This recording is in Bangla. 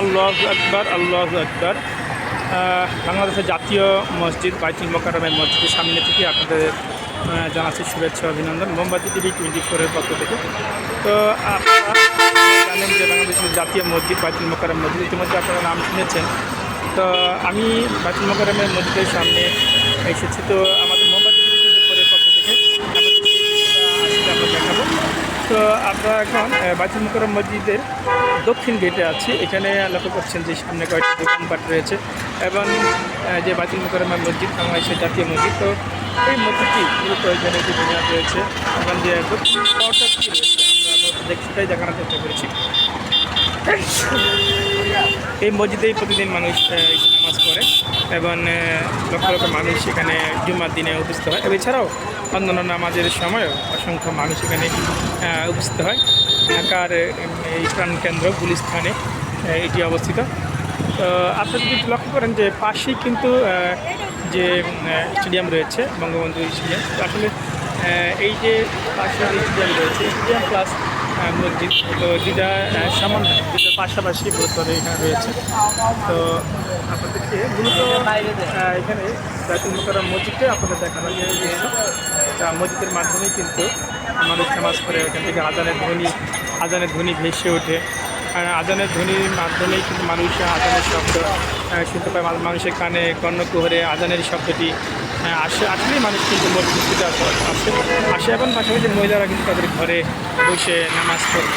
আল্লাহ আকবর আল্লাহ আকবর। বাংলাদেশের জাতীয় মসজিদ বাইতুল মোকারমের মসজিদের সামনে থেকে আপনাদের জানাচ্ছি শুভেচ্ছা, অভিনন্দন। মোমবাতি টিভি টোয়েন্টি ফোরের পক্ষ থেকে। তো, আপনারা জানেন যে বাংলাদেশের জাতীয় মসজিদ বাইতুল মোকারম মসজিদ, ইতিমধ্যে আপনারা নাম শুনেছেন। তো, আমি বাইতুল মোকারমের মসজিদের সামনে এসেছি। তো, আমাদের মোমবাতি টিভি টোয়েন্টি ফোরের পক্ষ থেকে আপনাদের আজকে আমরা দেখাবো তো আপনারা এখন বাইতুল মুকরম মসজিদের দক্ষিণ গেটে আছি। এখানে লক্ষ্য করছেন যে সামনে কয়েকটি দোকানপাট রয়েছে এবং যে বাইতুল মুকরম মসজিদ, বাংলাদেশের জাতীয় মসজিদ। তো এই মসজিদটি মূলত এখানে যে বিনিয়োগ রয়েছে এবং যে দক্ষিণ সেটাই দেখানোর চেষ্টা করেছি। এই মসজিদেই প্রতিদিন মানুষ নামাজ পড়ে এবং লক্ষ লক্ষ মানুষ এখানে জুমার দিনে উপস্থিত হয়। এছাড়াও অন্যান্য নামাজের সময়ও অসংখ্য মানুষ এখানে উপস্থিত হয়। ঢাকার এই প্রাণ কেন্দ্র গুলিস্থানে স্থানে এটি অবস্থিত। তো আপনারা যদি লক্ষ্য করেন যে পাশেই কিন্তু যে স্টেডিয়াম রয়েছে, বঙ্গবন্ধু স্টেডিয়াম। আসলে এই যে পাশে যে স্টেডিয়াম রয়েছে স্টেডিয়াম প্লাস মসজিদ তো দুটা সামান্য দুটো পাশাপাশি গুরুত্ব এখানে রয়েছে। তো আপনাদেরকে মূলত এখানে জাতীয় মোকারম মসজিদটা আপনাদের দেখানো যে তা মসজিদের মাধ্যমেই কিন্তু মানুষ নামাজ পড়ে এখান থেকে আজানের ধ্বনি আজানের ধ্বনি ভেসে ওঠে। আজানের ধ্বনির মাধ্যমেই কিন্তু মানুষ আজানের শব্দ আহ, শুনতে পায়। মানুষের কানে কর্ণকুহরে আজানের শব্দটি আসে। আসলেই মানুষ কিন্তু মসজিদে আসে। আসে এবং পাশাপাশি মহিলারা কিন্তু তাদের ঘরে বসে নামাজ পড়ে।